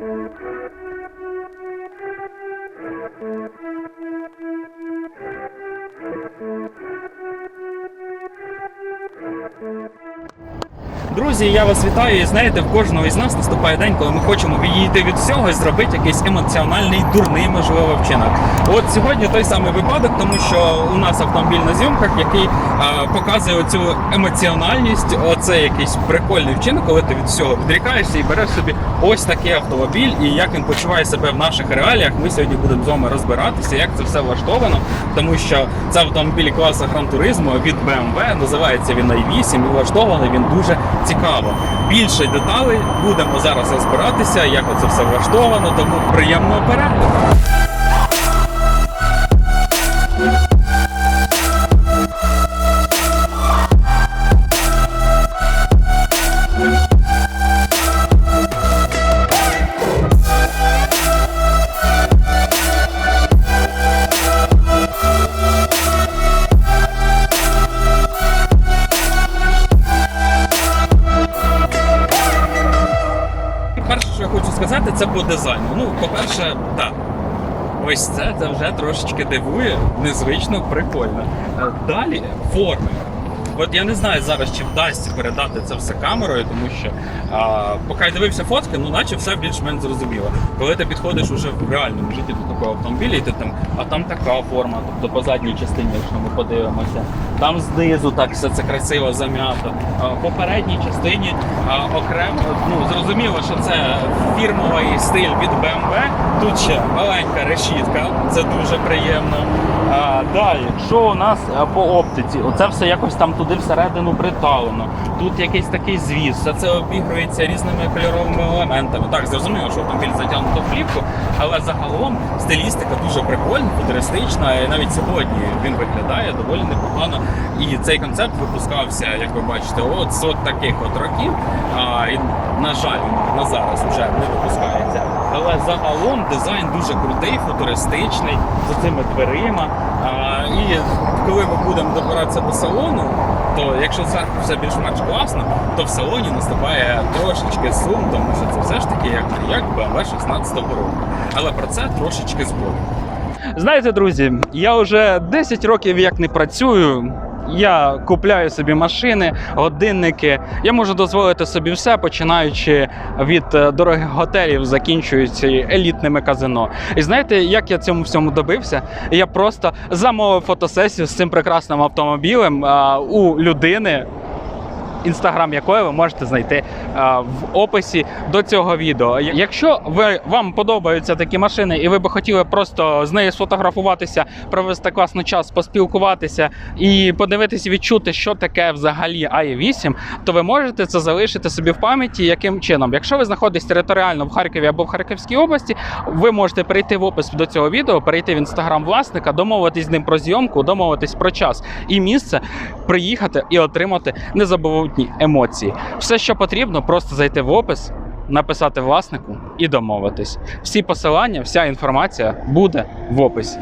Música Друзі, я вас вітаю. І знаєте, в кожного із нас наступає день, коли ми хочемо відійти від всього і зробити якийсь емоціональний, дурний, можливо, вчинок. От сьогодні той самий випадок, тому що у нас автомобіль на зйомках, який а, показує оцю емоціональність, оце якийсь прикольний вчинок, коли ти від всього відрікаєшся і береш собі ось такий автомобіль, і як він почуває себе в наших реаліях. Ми сьогодні будемо з вами розбиратися, як це все влаштовано, тому що це автомобіль класу Turismo від BMW, називається він i8 і влаштований він дуже цікаво. Більше деталей будемо зараз розбиратися, як це все влаштовано, тому приємного перегляду. Це по дизайну. Ну, по-перше, так. Ось це, це вже трошечки дивує, незвично, прикольно. Е, Далі форми. От я не знаю зараз, чи вдасться передати це все камерою, тому що а, поки я дивився фотки, ну наче все більш-менш зрозуміло. Коли ти підходиш уже в реальному житті до такого автомобіля, і ти там, а там така форма, тобто по задній частині, якщо ми подивимося, там знизу так все це красиво зам'ято. А, по передній частині окремо, ну зрозуміло, що це фірмовий стиль від BMW. Тут ще маленька решітка, це дуже приємно. Далі, що у нас по оптиці? Оце все якось там туди всередину приталено. Тут якийсь такий звіз, все це обігрується різними кольоровими елементами. Так, зрозуміло, що автомобіль затягнуто в плівку, але загалом стилістика дуже прикольна, футуристична. І навіть сьогодні він виглядає доволі непогано. І цей концепт випускався, як ви бачите, от з от таких от років. А, і, на жаль, на зараз вже не випускається. Але загалом дизайн дуже крутий, футуристичний, з цими дверима. А, і коли ми будемо добиратися до салону, то якщо зверху все більш-менш класно, то в салоні наступає трошечки сум, тому що це все ж таки як, як BMW 16 року. Але про це трошечки згодом. Знаєте, друзі, я вже 10 років як не працюю. Я купляю собі машини, годинники. Я можу дозволити собі все, починаючи від е, дорогих готелів, закінчуючи елітними казино. І знаєте, як я цьому всьому добився? Я просто замовив фотосесію з цим прекрасним автомобілем а, у людини інстаграм якої ви можете знайти а, в описі до цього відео. Якщо ви вам подобаються такі машини, і ви би хотіли просто з нею сфотографуватися, провести класний час, поспілкуватися і подивитися, відчути, що таке взагалі i8, то ви можете це залишити собі в пам'яті. Яким чином? Якщо ви знаходитесь територіально в Харкові або в Харківській області, ви можете перейти в опис до цього відео, перейти в інстаграм власника, домовитись з ним про зйомку, домовитись про час і місце, приїхати і отримати незабутні емоції. Все, що потрібно, просто зайти в опис, написати власнику і домовитись. Всі посилання, вся інформація буде в описі.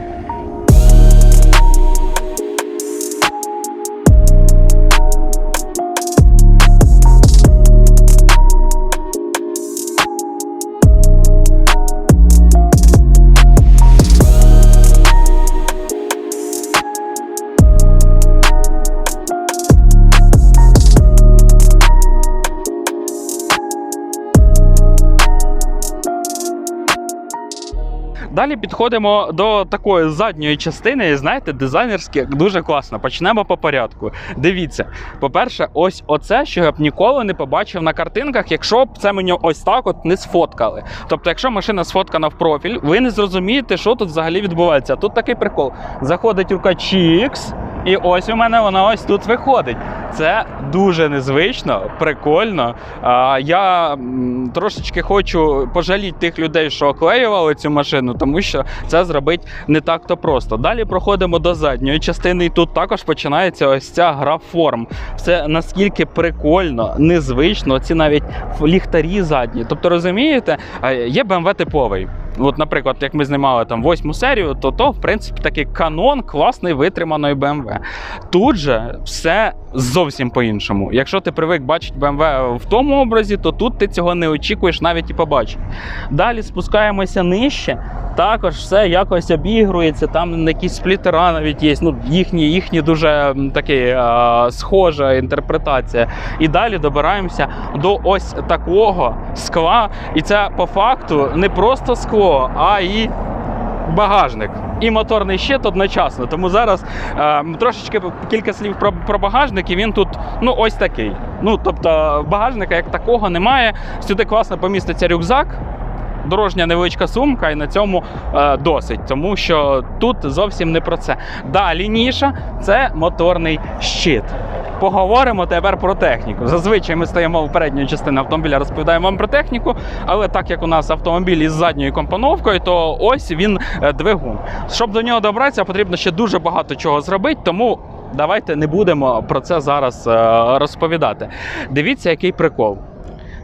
Далі підходимо до такої задньої частини. І знаєте, дизайнерське дуже класно. Почнемо по порядку. Дивіться, по-перше, ось оце, що я б ніколи не побачив на картинках, якщо б це мені ось так от не сфоткали. Тобто, якщо машина сфоткана в профіль, ви не зрозумієте, що тут взагалі відбувається. Тут такий прикол. Заходить рука Чікс. І ось у мене вона ось тут виходить. Це дуже незвично, прикольно. А, я трошечки хочу пожаліти тих людей, що оклеювали цю машину, тому що це зробити не так-то просто. Далі проходимо до задньої частини, і тут також починається ось ця гра форм. Це наскільки прикольно, незвично. Ці навіть ліхтарі задні. Тобто, розумієте, є BMW типовий. От, наприклад, як ми знімали там восьму серію, то то, в принципі, такий канон класний витриманої BMW. Тут же все зовсім по-іншому. Якщо ти привик бачити BMW в тому образі, то тут ти цього не очікуєш навіть і побачити. Далі спускаємося нижче. Також все якось обігрується, там якісь сплітера навіть є. Ну, їхні, їхні дуже такі е, схожа інтерпретація. І далі добираємося до ось такого скла. І це по факту не просто скло, а і багажник. І моторний щит одночасно. Тому зараз е, трошечки кілька слів про, про багажник, і він тут ну ось такий. Ну тобто багажника як такого немає. Сюди класно поміститься рюкзак. Дорожня невеличка сумка, і на цьому е, досить, тому що тут зовсім не про це. Далі ніша це моторний щит. Поговоримо тепер про техніку. Зазвичай ми стоїмо в передній частині автомобіля, розповідаємо вам про техніку, але так як у нас автомобіль із задньою компоновкою, то ось він е, двигун. Щоб до нього добратися, потрібно ще дуже багато чого зробити, тому. Давайте не будемо про це зараз е, розповідати. Дивіться, який прикол.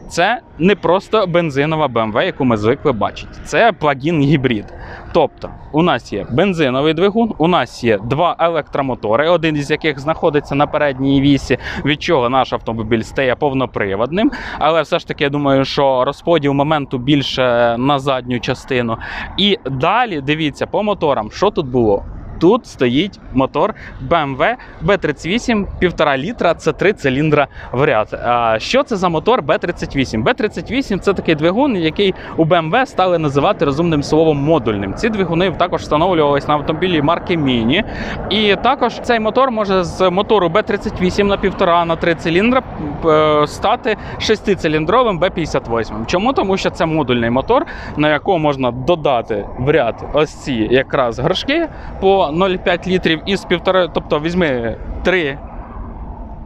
Це не просто бензинова BMW, яку ми звикли бачити. Це плагін гібрид. Тобто, у нас є бензиновий двигун, у нас є два електромотори, один із яких знаходиться на передній вісі, від чого наш автомобіль стає повноприводним. Але все ж таки, я думаю, що розподіл моменту більше на задню частину. І далі дивіться по моторам, що тут було. Тут стоїть мотор BMW B38 1,5 літра, це три циліндра в ряд. А що це за мотор B38? B38 це такий двигун, який у BMW стали називати розумним словом модульним. Ці двигуни також встановлювалися на автомобілі марки Міні. І також цей мотор може з мотору B38 на 1,5 на 3 циліндра е, стати шестициліндровим B58. Чому? Тому що це модульний мотор, на якого можна додати в ряд ось ці якраз горшки по 0,5 літрів із півтора, тобто візьми 3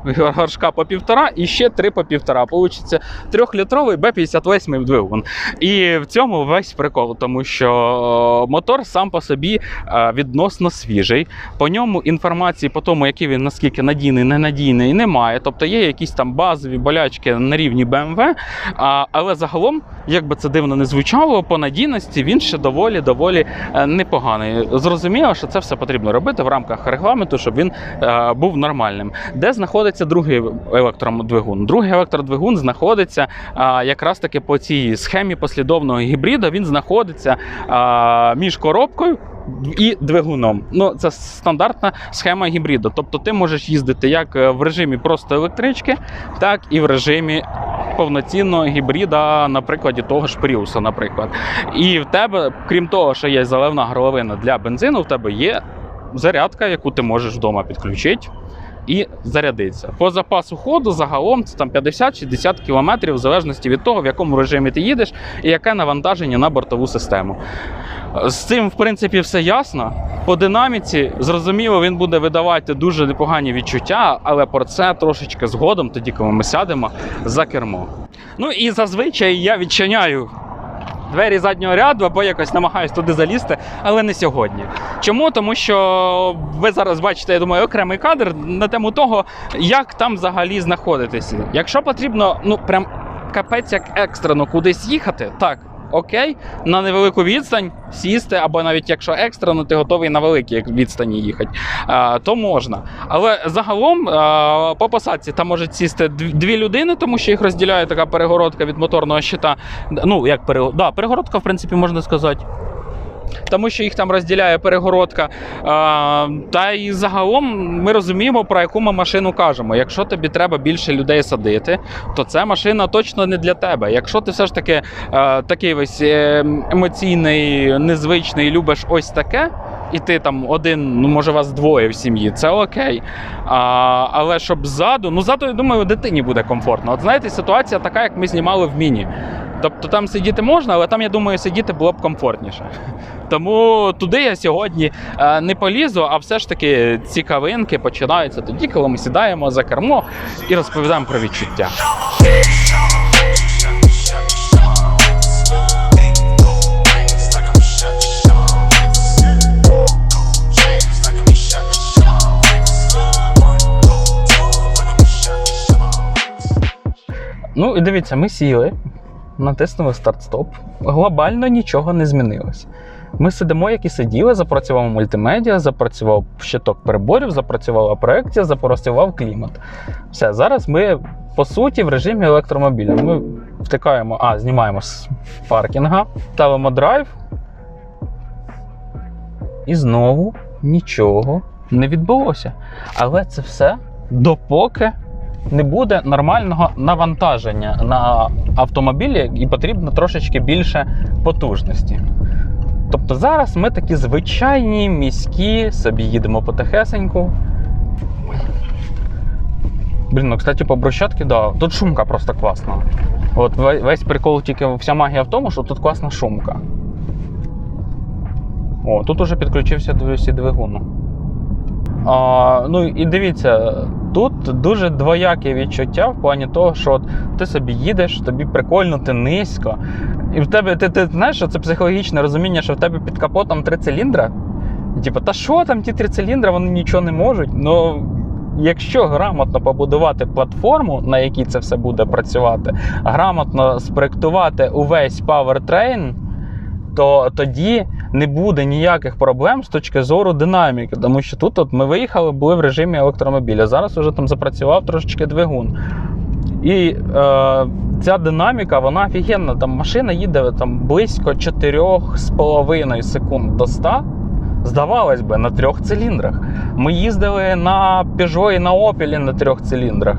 горшка по півтора і ще 3 по півтора. Получиться трьохлітровий Б58 двигун. І в цьому весь прикол, тому що мотор сам по собі е, відносно свіжий. По ньому інформації по тому, який він наскільки надійний, ненадійний, немає. Тобто є якісь там базові болячки на рівні BMW. Але загалом, як би це дивно не звучало, по надійності він ще доволі доволі е, непоганий. Зрозуміло, що це все потрібно робити в рамках регламенту, щоб він е, був нормальним. Де знаходиться другий електродвигун? Другий електродвигун знаходиться а, якраз таки по цій схемі послідовного гібрида. Він знаходиться а, між коробкою. І двигуном. Ну, це стандартна схема гібриду. Тобто ти можеш їздити як е, в режимі просто електрички, так і в режимі повноцінного гібрида, на прикладі того ж Prius, наприклад. І в тебе, крім того, що є заливна горловина для бензину, в тебе є зарядка, яку ти можеш вдома підключити. І зарядиться. По запасу ходу загалом це там 50-60 км, в залежності від того, в якому режимі ти їдеш і яке навантаження на бортову систему. З цим, в принципі, все ясно. По динаміці, зрозуміло, він буде видавати дуже непогані відчуття, але про це трошечки згодом, тоді, коли ми сядемо за кермо. Ну і зазвичай я відчиняю двері заднього ряду або якось намагаюсь туди залізти, але не сьогодні. Чому? Тому що ви зараз бачите, я думаю, окремий кадр на тему того, як там взагалі знаходитися. Якщо потрібно, ну прям капець як екстрено кудись їхати, так. Окей, на невелику відстань сісти, або навіть якщо екстрено, ти готовий на великій відстані їхати, то можна. Але загалом по посадці там можуть сісти дві людини, тому що їх розділяє така перегородка від моторного щита. Ну, як перегородка, да, перегородка, в принципі, можна сказати. Тому що їх там розділяє перегородка. Та і загалом ми розуміємо, про яку ми машину кажемо. Якщо тобі треба більше людей садити, то ця машина точно не для тебе. Якщо ти все ж таки такий весь е, емоційний, незвичний, любиш ось таке. І ти там один, ну може вас двоє в сім'ї, це окей. А, але щоб ззаду, ну ззаду, я думаю, дитині буде комфортно. От знаєте, ситуація така, як ми знімали в міні. Тобто там сидіти можна, але там, я думаю, сидіти було б комфортніше. Тому туди я сьогодні е, не полізу, а все ж таки цікавинки починаються тоді, коли ми сідаємо за кермо і розповідаємо про відчуття. Ну і дивіться, ми сіли. Натиснули старт-стоп. Глобально нічого не змінилось. Ми сидимо, як і сиділи, запрацював мультимедіа, запрацював щиток переборів, запрацювала проекція, запрацював клімат. Все, зараз ми по суті в режимі електромобіля. Ми втикаємо, а, знімаємо з паркінга, ставимо драйв. І знову нічого не відбулося. Але це все допоки не буде нормального навантаження на автомобілі і потрібно трошечки більше потужності. Тобто зараз ми такі звичайні міські, собі їдемо потихесеньку. Блін, ну кстати, по брусчатці, да, тут шумка просто класна. От весь прикол, тільки вся магія в тому, що тут класна шумка. О, тут уже підключився двигун. А, ну і дивіться, тут дуже двояке відчуття в плані того, що от ти собі їдеш, тобі прикольно, ти низько. І в тебе ти, ти знаєш, що це психологічне розуміння, що в тебе під капотом три циліндра. Типу, та що там ті три циліндра, вони нічого не можуть. Ну, якщо грамотно побудувати платформу, на якій це все буде працювати, грамотно спроектувати увесь powertrain, то тоді не буде ніяких проблем з точки зору динаміки. Тому що тут от ми виїхали, були в режимі електромобіля. Зараз вже там запрацював трошечки двигун. І е, ця динаміка, вона офігенна. Там машина їде там близько 4,5 секунд до 100. Здавалось би, на трьох циліндрах. Ми їздили на Peugeot і на Opel на трьох циліндрах.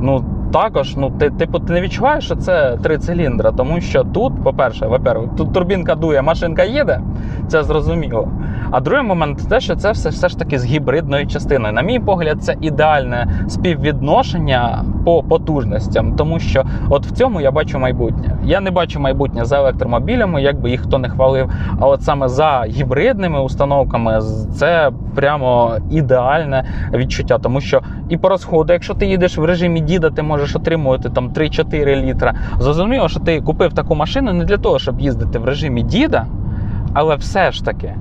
Ну, також, ну, ти, типу, ти не відчуваєш, що це три циліндра, тому що тут, по-перше, во-первых, тут турбінка дує, машинка їде, це зрозуміло. А другий момент те, що це все, все ж таки з гібридною частиною. На мій погляд, це ідеальне співвідношення по потужностям, тому що от в цьому я бачу майбутнє. Я не бачу майбутнє за електромобілями, як би їх хто не хвалив. А от саме за гібридними установками це прямо ідеальне відчуття, тому що і по розходу, якщо ти їдеш в режимі діда, ти можеш отримувати там 3-4 літра. Зрозуміло, що ти купив таку машину не для того, щоб їздити в режимі діда, але все ж таки.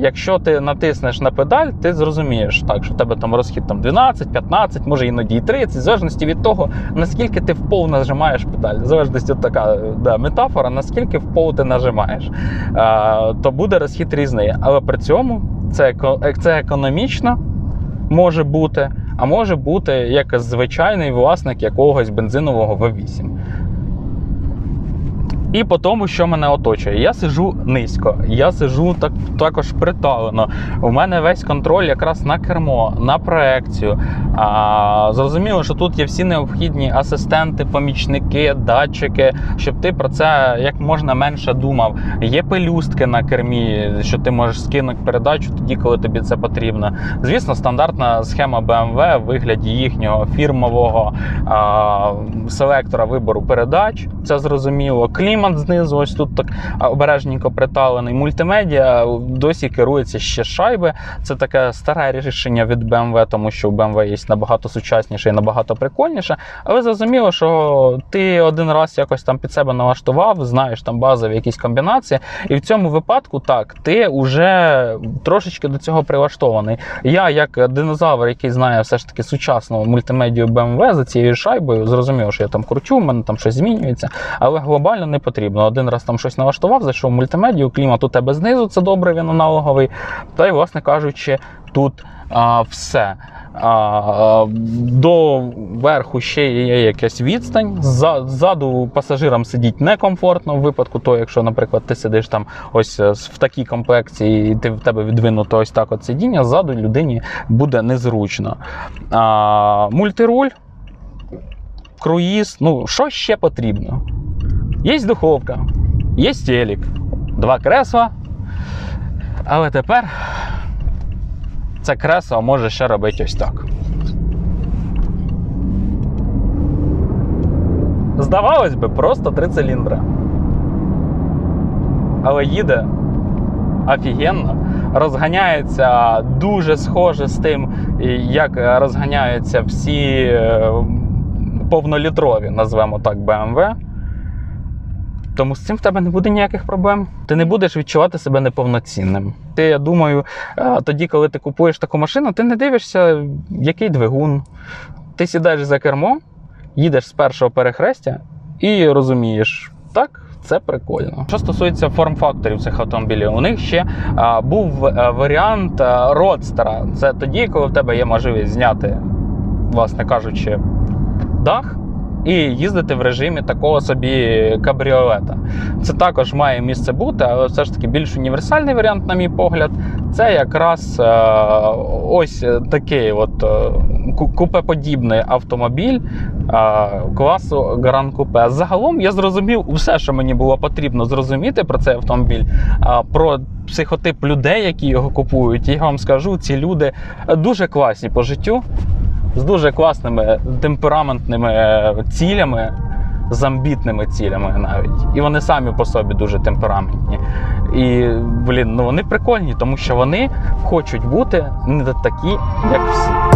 Якщо ти натиснеш на педаль, ти зрозумієш так, що в тебе там розхід там 12, 15, може іноді і 30, в залежності від того, наскільки ти в пол нажимаєш педаль. В залежності от така да, метафора, наскільки в пол ти нажимаєш, а, то буде розхід різний. Але при цьому це, це економічно може бути, а може бути як звичайний власник якогось бензинового V8. І по тому, що мене оточує. Я сижу низько, я сижу так, також приталено. У мене весь контроль якраз на кермо, на проекцію. А, зрозуміло, що тут є всі необхідні асистенти, помічники, датчики, щоб ти про це як можна менше думав. Є пелюстки на кермі, що ти можеш скинути передачу тоді, коли тобі це потрібно. Звісно, стандартна схема BMW в вигляді їхнього фірмового а, селектора вибору передач. Це зрозуміло. Клімат знизу, ось тут так обережненько приталений. Мультимедіа досі керується ще шайби. Це таке старе рішення від BMW, тому що у BMW є набагато сучасніше і набагато прикольніше. Але зрозуміло, що ти один раз якось там під себе налаштував, знаєш там базові якісь комбінації. І в цьому випадку так, ти вже трошечки до цього прилаштований. Я, як динозавр, який знає все ж таки сучасну мультимедію BMW за цією шайбою, зрозумів, що я там кручу, в мене там щось змінюється, але глобально не потрібно. Один раз там щось налаштував, зайшов в мультимедію, клімат у тебе знизу, це добре, він аналоговий. Та й, власне кажучи, тут а, все. А, до верху ще є якась відстань. Ззаду пасажирам сидіть некомфортно в випадку того, якщо, наприклад, ти сидиш там ось е, в такій комплекції, і ти в тебе відвинуто ось так от сидіння, ззаду людині буде незручно. А, мультируль, круїз. Ну, що ще потрібно? Є духовка, є телек, два кресла. Але тепер це кресло може ще робити ось так. Здавалось би, просто три циліндри. Але їде офігенно. Розганяється дуже схоже з тим, як розганяються всі е, повнолітрові, назвемо так, BMW. Тому з цим в тебе не буде ніяких проблем. Ти не будеш відчувати себе неповноцінним. Ти, я думаю, е, тоді, коли ти купуєш таку машину, ти не дивишся, який двигун. Ти сідаєш за кермо, їдеш з першого перехрестя і розумієш, так. Це прикольно. Що стосується форм-факторів цих автомобілів, у них ще а, був е, варіант родстера. Це тоді, коли в тебе є можливість зняти, власне кажучи, дах і їздити в режимі такого собі кабріолета. Це також має місце бути, але все ж таки більш універсальний варіант, на мій погляд, це якраз е, ось такий от е, купеподібний автомобіль е, класу Гран Купе. Загалом я зрозумів все, що мені було потрібно зрозуміти про цей автомобіль, про психотип людей, які його купують. І я вам скажу, ці люди дуже класні по життю, з дуже класними темпераментними е, цілями. З амбітними цілями навіть. І вони самі по собі дуже темпераментні. І, блін, ну вони прикольні, тому що вони хочуть бути не такі, як всі.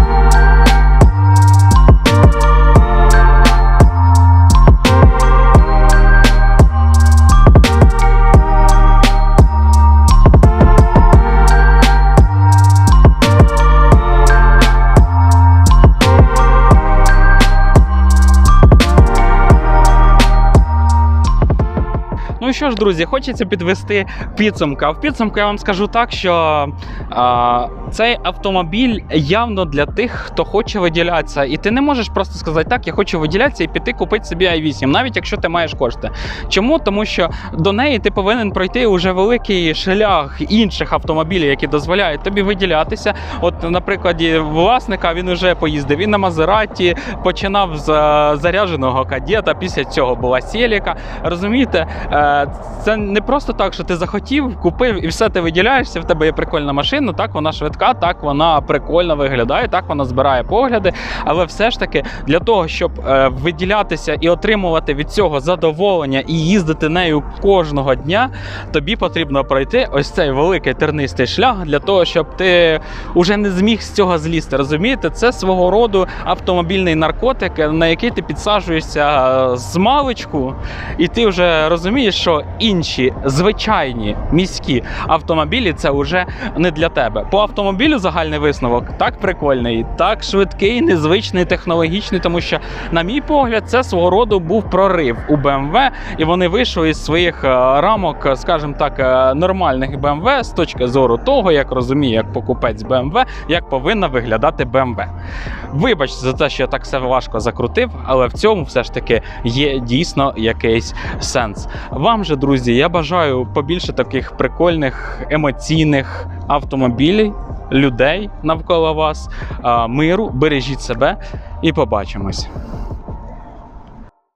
Що ж, друзі, хочеться підвести підсумку. А в підсумку я вам скажу так, що а, цей автомобіль явно для тих, хто хоче виділятися. І ти не можеш просто сказати, так, я хочу виділятися і піти купити собі i8, навіть якщо ти маєш кошти. Чому? Тому що до неї ти повинен пройти уже великий шлях інших автомобілів, які дозволяють тобі виділятися. От, на прикладі власника він вже поїздив і на Мазераті, починав з е, зарядженого кадета, після цього була Селіка. Розумієте, Е, це не просто так, що ти захотів, купив і все ти виділяєшся. В тебе є прикольна машина. Так вона швидка, так вона прикольно виглядає, так вона збирає погляди. Але все ж таки для того, щоб е, виділятися і отримувати від цього задоволення і їздити нею кожного дня, тобі потрібно пройти ось цей великий тернистий шлях для того, щоб ти уже не зміг з цього злізти. Розумієте, це свого роду автомобільний наркотик, на який ти підсаджуєшся з маличку, і ти вже розумієш, що інші звичайні міські автомобілі це вже не для тебе. По автомобілю загальний висновок так прикольний, так швидкий, незвичний, технологічний, тому що, на мій погляд, це свого роду був прорив у BMW, і вони вийшли із своїх е, рамок, скажімо так, е, нормальних BMW з точки зору того, як розуміє як покупець BMW, як повинна виглядати BMW. Вибачте за те, що я так все важко закрутив, але в цьому все ж таки є дійсно якийсь сенс. Вам же, друзі, я бажаю побільше таких прикольних емоційних автомобілів, людей навколо вас, миру, бережіть себе і побачимось.